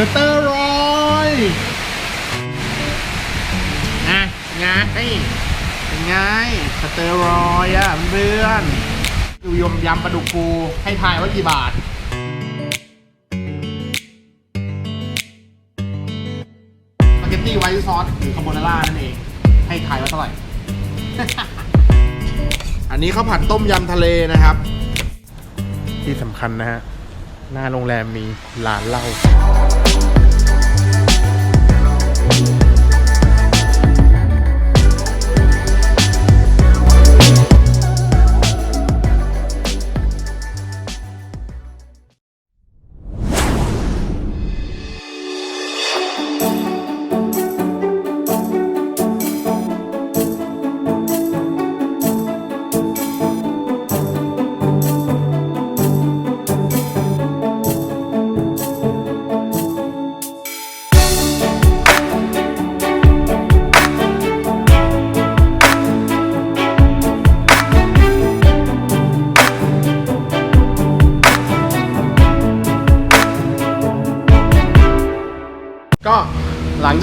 สเตอรอยด์นะไงเป็นไง สเตอรอยด์อะเพื่อนดูยมยำปลาดุกฟูให้ทายว่ากี่บาทสปาเกตตี้ไวท์ซอสหรือคาโบนาร่านั่นเอง ให้ทายว่าเท่าไหร่ อันนี้ข้าวผัดต้มยำทะเลนะครับ ที่สำคัญนะฮะ หน้าโรงแรมมีร้านเหล้า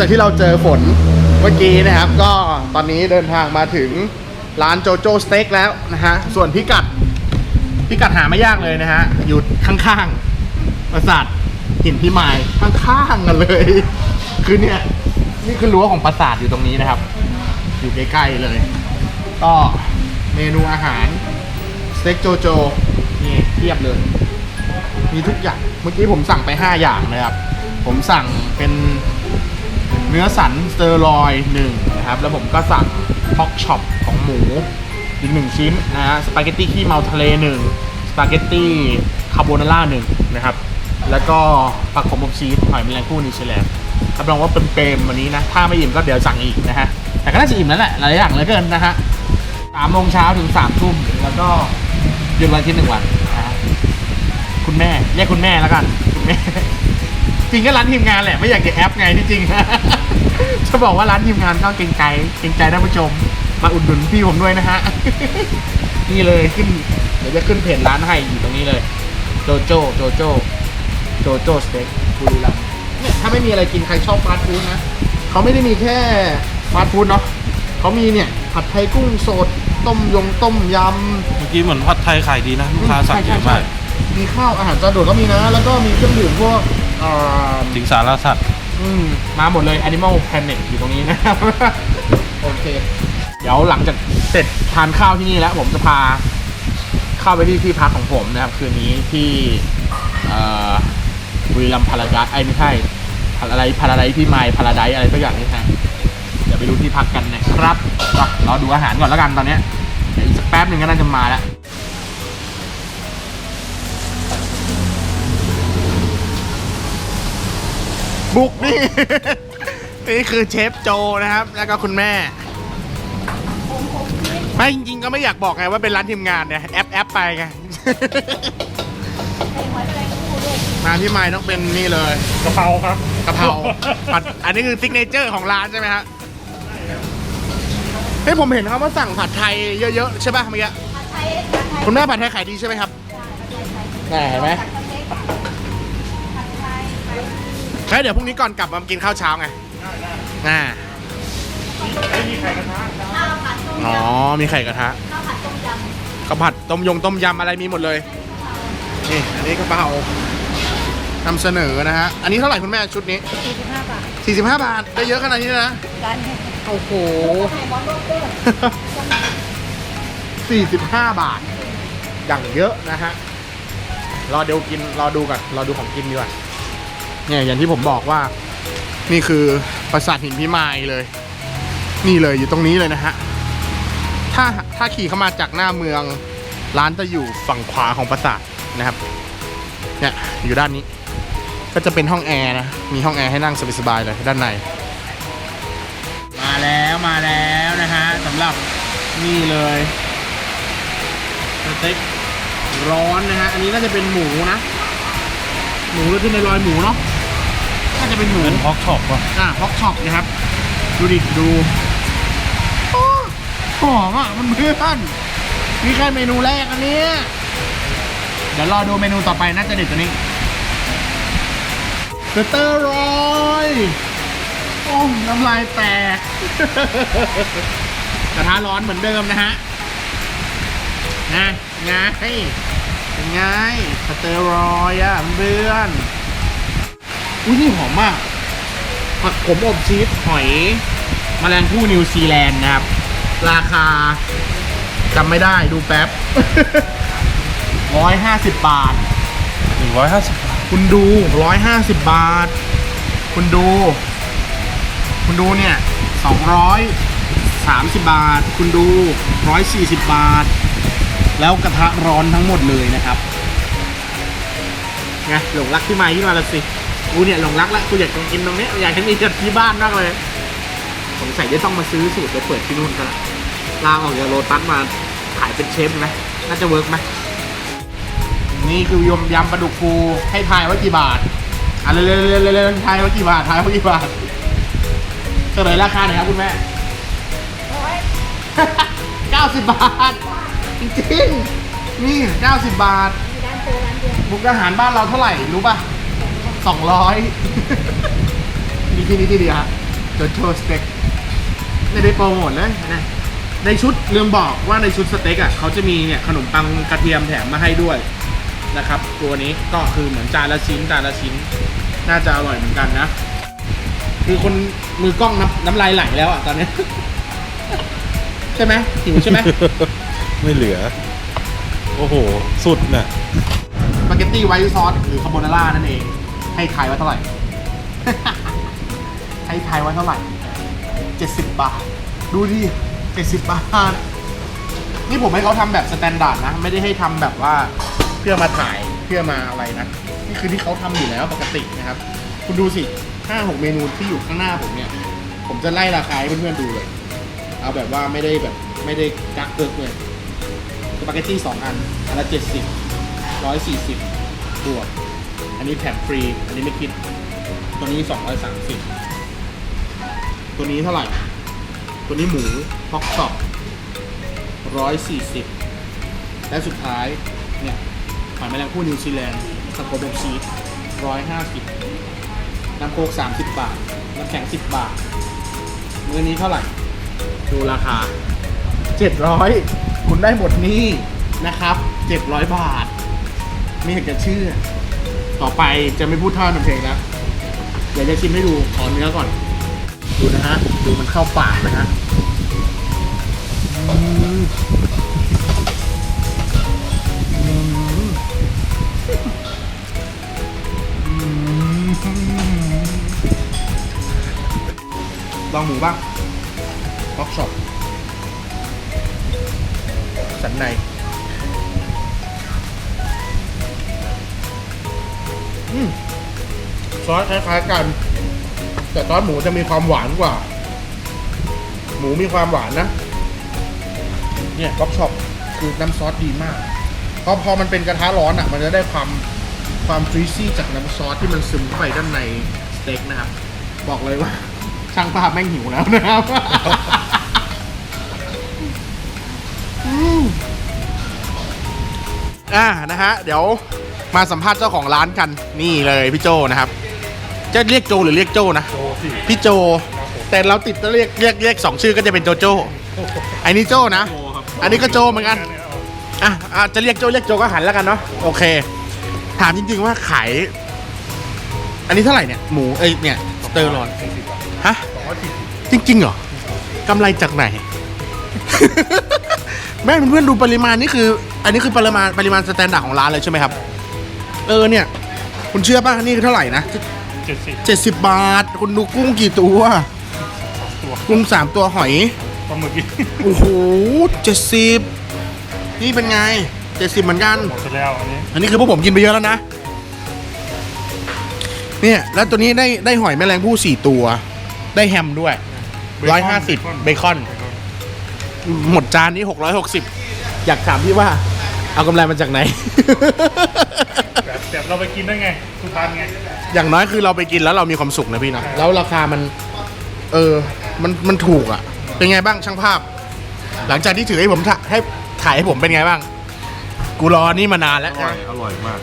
จากที่เราเจอฝนเมื่อกี้นะครับ ก็ตอนนี้เดินทางมาถึงร้านโจโจสเต็กแล้วนะฮะ ส่วนพิกัดพิกัดหาไม่ยากเลยนะฮะ อยู่ข้างๆปราสาทหินพิมายข้างๆกันเลย คือเนี่ยนี่คือรั้วของปราสาทอยู่ตรงนี้นะครับ อยู่ใกล้ๆเลย ก็เมนูอาหารสเต็กโจโจนี่เทียบเลย มีทุกอย่าง เมื่อกี้ผมสั่งไป 5 อย่างนะครับ ผมสั่งเป็น เนื้อสันสเตอรอยหนึ่งนะครับ แล้วผมก็สั่งพ็อกช็อปของหมูอีกหนึ่งชิ้นนะฮะสปาเกตตี้ขี้เมาทะเลหนึ่งสปาเกตตี้คาโบนาร่าหนึ่งนะครับ แล้วก็ผักขมอบชีสหอยแมลงภู่นิวซีแลนด์รับรองว่าเป็นเปรมๆวันนี้นะ ถ้าไม่อิ่มก็เดี๋ยวสั่งอีกนะฮะ แต่ก็น่าจะอิ่มแล้วแหละหลายอย่างเหลือเกินนะฮะสามโมงเช้าถึงสามทุ่มแล้วก็หยุดวันอาที่หนึ่งวันนะฮะคุณแม่เรียกคุณแม่แล้วกันคุณแม่ จริงก็ร้านทีมงานแหละไม่อยากจะแอปไงที่จริง จะบอกว่าร้านทีมงานก็เกรงใจเกรงใจท่านผู้ชม มาอุดหนุนพี่ผมด้วยนะฮะ นี่เลยขึ้น เดี๋ยวจะขึ้นเพจร้านให้อยู่ตรงนี้เลย โจโจโจโจโจโจสเต็กบุรีรัมย์เนี่ยถ้าไม่มีอะไรกินใครชอบฟาสต์ฟู้ดนะเขาไม่ได้มีแค่ฟาสต์ฟู้ดเนาะเขามีเนี่ย ผัดไทยกุ้งสดต้มยงต้มยำเมื่อกี้เหมือนผัดไทยขายดีนะลูกค้าสั่งเยอะมากใช่ใช่ใช่มีข้าวอาหารจานโดดก็มีนะ แล้วก็มีเครื่องดื่มพวกเอ่อสิงสารสัตว์อืมมาหมดเลย Animal Planet อยู่ตรงนี้นะครับ โอเค เดี๋ยวหลังจากเสร็จทานข้าวที่นี่แล้ว ผมจะพาเข้าไปที่ที่พักของผมนะครับ คืนนี้ที่เอ่อบุรีรัมย์พาราไดซ์ไอ้ยไม่ใช่อะไรพาราไดซ์ที่ไมล์พาราไดซ์อะไรสักอย่างนี่ฮะเดี๋ยวไปดูที่พักกันนะครับก็รอดูอาหารก่อนแล้วกันตอนเนี้ยเดี๋ยวอีกสักแป๊บหนึ่งก็น่าจะมาแล้ว บุกนี่ นี่คือเชฟโจนะครับ แล้วก็คุณแม่ ไม่จริงๆก็ไม่อยากบอกไงว่าเป็นร้านทีมงานเนี่ยแอปแอปไปไงมาที่ไม้ต้องเป็นนี่เลยกะเพราครับกะเพราผัดอันนี้คือซิกเนเจอร์ของร้านใช่ไหมฮะเฮ้ยผมเห็นเขามาสั่งผัดไทยเยอะๆใช่ป่ะเมื่อกี้คุณแม่ผัดไทยขายดีใช่ไหมครับน่เห็นไหม แล้วเดี๋ยวพรุ่งนี้ก่อนกลับมากินข้าวเช้าไงน่ามีไข่กระทะอ๋อ มีไข่กระทะข้าวผัดต้มยงต้มยำอะไรมีหมดเลย นี่ อันนี้กระเพรานำเสนอนะฮะ อันนี้เท่าไหร่คุณแม่ชุดนี้ 45 บาท 45 บาท ได้เยอะขนาดนี้เลยนะร้านนี้โอ้โหไข่มอนโรเตอร์45 บาท อย่างเยอะนะฮะ รอเดี๋ยวกิน รอดูก่อน รอดูของกินดีกว่า เนี่ยอย่างที่ผมบอกว่า นี่คือปราสาทหินพิมายเลย นี่เลยอยู่ตรงนี้เลยนะฮะถ้าถ้าขี่เข้ามาจากหน้าเมืองร้านจะอยู่ฝั่งขวาของปราสาทนะครับเนี่ยอยู่ด้านนี้ก็จะเป็นห้องแอร์นะ มีห้องแอร์ให้นั่งสบายๆเลยด้านใน มาแล้วมาแล้วนะฮะสำหรับนี่เลยสเต็กร้อนนะฮะ อันนี้น่าจะเป็นหมูนะ หมูหรือที่ในรอยหมูเนาะ น่าจะเป็นหมูเป็นพอกช็อปป่ะอะฮอกช็อปนะครับ ดูดิดูโอ้หอมอะมันเพื่อนนี่แค่เมนูแรกอันเนี้ยเดี๋ยวรอดูเมนูต่อไปน่าจะเด็ดตัวนี้สเตอรอยด์โอ้น้ำลายแตกกระทะร้อนเหมือนเดิมนะฮะนะไงเป็นไงสเตอรอยด์อะเพื่อน อุ้ยนี่หอมมาก ผักขมอบชีสหอยแมลงภู่นิวซีแลนด์นะครับ ราคาจำไม่ได้ดูแป๊บ ร้อยห้าสิบบาท หนึ่งร้อยห้าสิบบาทคุณดูร้อยห้าสิบบาท คุณดู คุณดูเนี่ยสองร้อยสามสิบบาท คุณดูร้อยสี่สิบบาท แล้วกระทะร้อนทั้งหมดเลยนะครับไงหลงรักที่มาที่มาละสิ กูเนี่ยหลงรักแล้วกูอยากกินตรงเนี้ยอยากให้มีจัดที่บ้านมากเลยสงสัยจะต้องมาซื้อสูตรไปเปิดที่นู่นกันละลาออกจากโรตัสมาขายเป็นเชฟไหมน่าจะเวิร์กไหมนี่คือยำยำปลาดุกฟูให้ทายว่ากี่บาทอะเร็วๆเร็วๆทายว่ากี่บาททายว่ากี่บาทเฉลยราคาหน่อยครับคุณแม่ร้อยเก้าสิบบาท จริงๆนี่เก้าสิบบาทมีร้านเจอร้านเดียวมุกอาหารบ้านเราเท่าไหร่รู้ป่ะ สองร้อยนี่ที่นี่ที่เดียวฮะโจโจสเต็กไม่ได้โปรโมทเลยนะ ในชุดลืมบอกว่าในชุดสเต็กอะเขาจะมีเนี่ยขนมปังกระเทียมแถมมาให้ด้วยนะครับ ตัวนี้ก็คือเหมือนจานละชิ้นจานละชิ้น น่าจะอร่อยเหมือนกันนะ คือคนมือกล้องน้ำน้ำลายไหลแล้วอะตอนนี้ ใช่ไหมหิวใช่ไหมไม่เหลือ โอ้โห สุดน่ะสปาเกตตี้ไวท์ซอสหรือคาโบนาร่านั่นเอง ให้ทายว่าเท่าไหร่ ให้ทายว่าเท่าไหร่ 70 บาท ดูดิ 70 บาท นี่ผมให้เขาทำแบบสแตนดาร์ดนะ ไม่ได้ให้ทำแบบว่าเพื่อมาถ่ายเพื่อมาอะไรนะ นี่คือที่เขาทำอยู่แล้วปกตินะครับ คุณดูสิ5-6เมนูที่อยู่ข้างหน้าผมเนี่ย ผมจะไล่ราคาให้เพื่อนๆดูเลย เอาแบบว่าไม่ได้แบบไม่ได้กักเกิกเลยสปาเกตตี้สองอันอันละเจ็ดสิบร้อยสี่สิบบวก อันนี้แถมฟรี อันนี้ไม่คิด ตัวนี้สองร้อยสามสิบตัวนี้เท่าไหร่ ตัวนี้หมูพ็อกช็อปร้อยสี่สิบและสุดท้าย เนี่ยหอยแมลงภู่นิวซีแลนด์สโคบชีสร้อยห้าสิบน้ำโคกสามสิบบาท น้ำแข็งสิบบาท มื้อนี้เท่าไหร่ ดูราคา 700 คุณได้หมดนี้นะครับ 700 บาท ไม่อยากจะเชื่อ ต่อไปจะไม่พูดท่อนำเพลงแล้วเดี๋ยวจะชิมให้ดูขอเนื้อก่อน ดูนะฮะ ดูมันเข้าปากนะฮะลองหมูบ้างบ็อกช็อปสันใน ซอสคล้ายๆกัน แต่ซอสหมูจะมีความหวานกว่า หมูมีความหวานนะ เนี่ยก๊อปช็อปคือน้ำซอสดีมากเพราะพอมันเป็นกระทะร้อนอะ มันจะได้ความความฟรีซี่จากน้ำซอสที่มันซึมเข้าไปด้านในสเต็กนะครับ บอกเลยว่า ช่างภาพแม่งหิวแล้วนะครับอ่านะฮะ เดี๋ยวมาสัมภาษณ์เจ้าของร้านกันนี่เลยพี่โจนะครับ จะเรียกโจหรือเรียกโจนะโจสิพี่โจ แต่เราติดจะเรียกเรียกเรียกสองชื่อก็จะเป็นโจโจไอ้นี่โจนะ โจครับอันนี้ก็โจเหมือนกันอะอะจะเรียกโจเรียกโจก็หันแล้วกันเนาะโอเค ถามจริงๆว่าขายอันนี้เท่าไหร่เนี่ยหมูเอ้ยเนี่ยสเตอร์ลอนสี่สิบบาทฮะ สองร้อยสี่สิบจริงๆเหรอกำไรจากไหน แม่เพื่อนๆดูปริมาณนี่คือ อันนี้คือปริมาณปริมาณสแตนดาร์ดของร้านเลยใช่ไหมครับ เออเนี่ย คุณเชื่อป่ะนี่คือเท่าไหร่นะ เจ็ดสิบเจ็ดสิบบาท คุณดูกุ้งกี่ตัวตัวกุ้งสามตัวหอย ปลาหมึกอีกโอ้โหเจ็ดสิบนี่เป็นไงเจ็ดสิบเหมือนกัน หมดไปแล้วอันนี้อันนี้คือพวกผมกินไปเยอะแล้วนะ เนี่ย แล้วตัวนี้ได้ได้หอยแมลงภู่สี่ตัว ได้แฮมด้วย ร้อยห้าสิบเบคอน หมดจานนี้หกร้อยหกสิบอยากถามพี่ว่า เอากำไรมาจากไหน แบบแบบเราไปกินได้ไงสุพรรณไง อย่างน้อยคือเราไปกินแล้วเรามีความสุขนะพี่นะแล้วราคามัน เออ มันมันถูกอะ่ะ เป็นไงบ้างช่างภาพ หลังจากที่ถือให้ผมถ่าให้ถ่ายให้ผมเป็นไงบ้าง กูรอนี่มานานอแล้วร่อยอร่อยมาก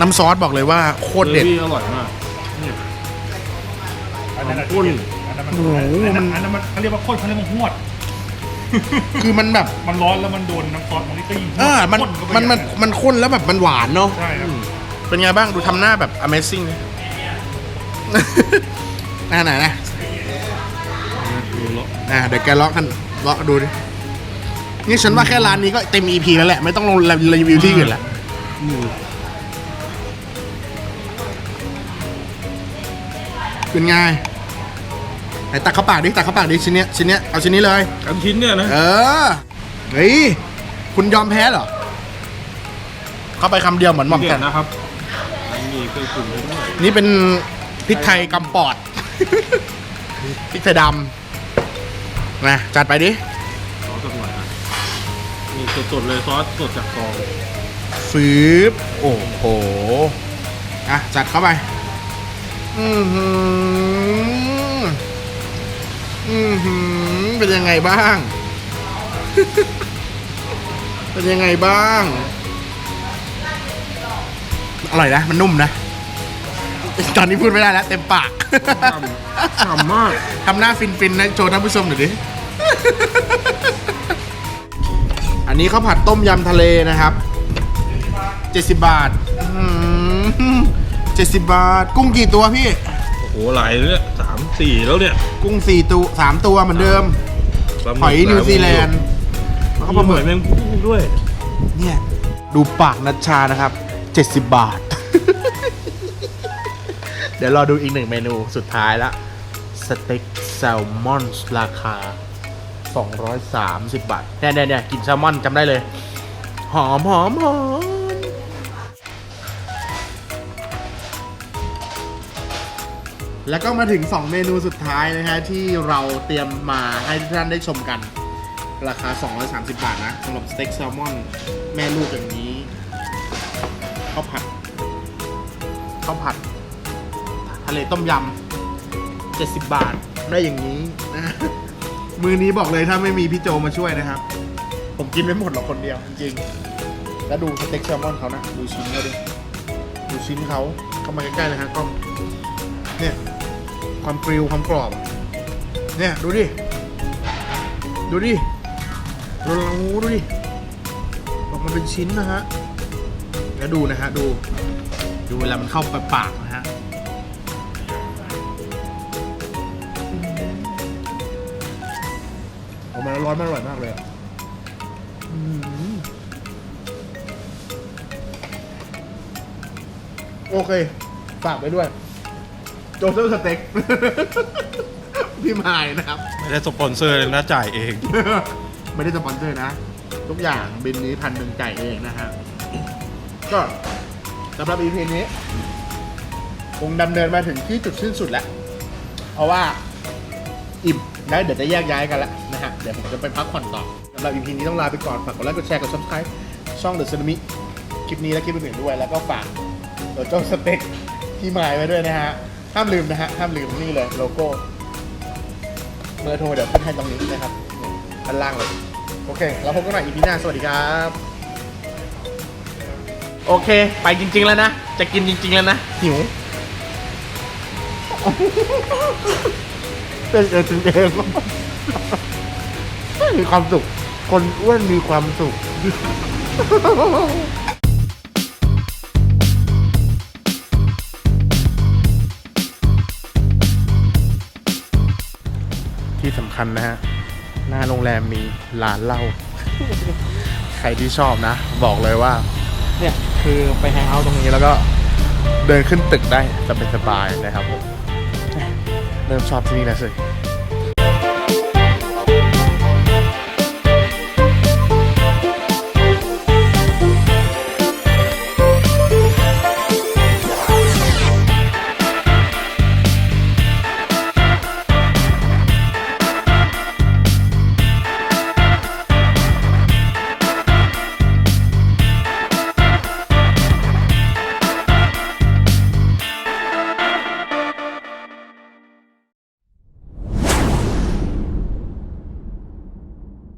น้ำซอสบอกเลยว่าโคตรเด็ด อร่อยมากออันนั้นข้นอันนั้นมันโอ้โหอันมันั้นนอันนั้นมันเขาเรียกว่าข้นเขาเรียกว่าหวด คือมันแบบมันร้อนแล้วมันโดนน้ำซอสมันก็ยิ่งเออมันข้เข้าไปมันมันใหญ่มันข้นแล้วแบบมันหวานเนาะ ใช่ครับ เป็นไงบ้างดูทำหน้าแบบ amazing เลยหน้าไหนนะดูแล้วอะเดี๋ยวแกเลาะกันเลาะดูดิ นี่ฉันว่าแค่ร้านนี้ก็เต็ม EP แล้วแหละ ไม่ต้องลงรีวิวที่อื่นละเป็นไง ไหนตักเข้าปากดิตักเข้าปากดิชิ้นเนี้ยชิ้นเนี้ยเอาชิ้นนี้เลยอันชิ้นเนี่ยนะ เออเฮ้ยคุณยอมแพ้เหรอเข้าไปคำเดียวเหมือนหม่อมเด็แกดนนะครับอันนี้เคยปรุงไปด้วยนี่เป็นพริกไทยกำปอด พริกไทยดำนะจัดไปดิซอสสักหน่อยนะนี่สดๆเลยซอสสดจากซองฟืบโอ้โหอะจัดเข้าไปอือหือ อือหือเป็นยังไงบ้าง เป็นยังไงบ้าง อร่อยนะ มันนุ่มนะ ตอนนี้พูดไม่ได้แล้ว เต็มปาก ฉ่ำมาก ทำหน้าฟินๆนะโชว์ท่านผู้ชมหน่อยดิ อันนี้ข้าวผัดต้มยำทะเลนะครับ 70 บาทเจ็ดสิบบาท กุ้งกี่ตัวพี่ โอ้โหหลายเลยสามสี่แล้วเนี่ยกุ้งสี่ตัวสามตัวเหมือนเดิมปลาหมึกหอยนิวซีแลนด์แล้วก็ปลาหเหมึมือกนแมงพุ่งด้วย เนี่ยดูปากนัชชานะครับ 70 บาท เดี๋ยวรอดูอีกหนึ่งเมนูสุดท้ายละ สเต็กแซลมอนราคา 230 บาทเนี่ยเนี่ยเนี่ยกินแซลมอนจำได้เลย หอมหอมหอม แล้วก็มาถึง 2 เมนูสุดท้ายนะฮะที่เราเตรียมมาให้ทุกท่านได้ชมกัน ราคา 230 บาทนะสำหรับสเต็กแซลมอน แม่ลูกอย่างนี้ข้าวผัดข้าวผัด ทะเลต้มยำ 70 บาทได้อย่างนี้นะมือนี้บอกเลยถ้าไม่มีพี่โจมาช่วยนะครับ ผมกินไม่หมดหรอกคนเดียวจริงๆแล้วดูสเต็กแซลมอนเขานะ ดูชิ้นเขาดิ ดูชิ้นเขาเข้ามาใกล้ๆเลยฮะกล้องเนี่ย ความกริวความกรอบ เนี่ยดูดิ ดูดิดูเราดูดิออกมาเป็นชิ้นนะฮะ แล้วดูนะฮะดู ดูเวลามันเข้าไปปากนะฮะออกมาร้อนมันอร่อยมากเลยอะโอเค ฝากไปด้วย โจเซอร์สเต็ก พี่มายนะครับ ไม่ได้สปอนเซอร์เลยนะจ่ายเอง ไม่ได้สปอนเซอร์นะ ทุกอย่างบินนี้พันหนึ่งจ่ายเองนะฮะ ก็สำหรับ EP นี้ คงดำเนินมาถึงที่จุดสิ้นสุดแล้ว เพราะว่าอิ่มแล้วเดี๋ยวจะแยกย้ายกันแล้วนะฮะ เดี๋ยวผมจะไปพักผ่อนต่อสำหรับ EP นี้ต้องลาไปก่อน ฝากกดไลค์ กดแชร์ กด subscribe ช่องเดอะซึนามิคลิปนี้และคลิปอื่นๆด้วย แล้วก็ฝากโดโจ้สเต็กที่หมายไว้ด้วยนะฮะ ห้ามลืมนะฮะ ห้ามลืมนี่เลยโลโก้เบอร์โทรเดี๋ยวขึ้นให้ตรงนี้นะครับนี่ด้านล่างเลย โอเคแล้วพบกันใหม่ EP หน้า สวัสดีครับ โอเค ไปจริง ๆ แล้วนะ จะกินจริง ๆ แล้วนะ หิวเป็นเองถึงเองมีความสุข คนอ้วนมีความสุขำคัญนะฮะ หน้าโรงแรมมีร้านเหล้า ใครที่ชอบนะ บอกเลยว่า เนี่ยคือไปแฮงเอาท์ตรงนี้แล้วก็เดินขึ้นตึกได้สบายๆนะครับผม เริ่มชอบที่นี่แล้วสิ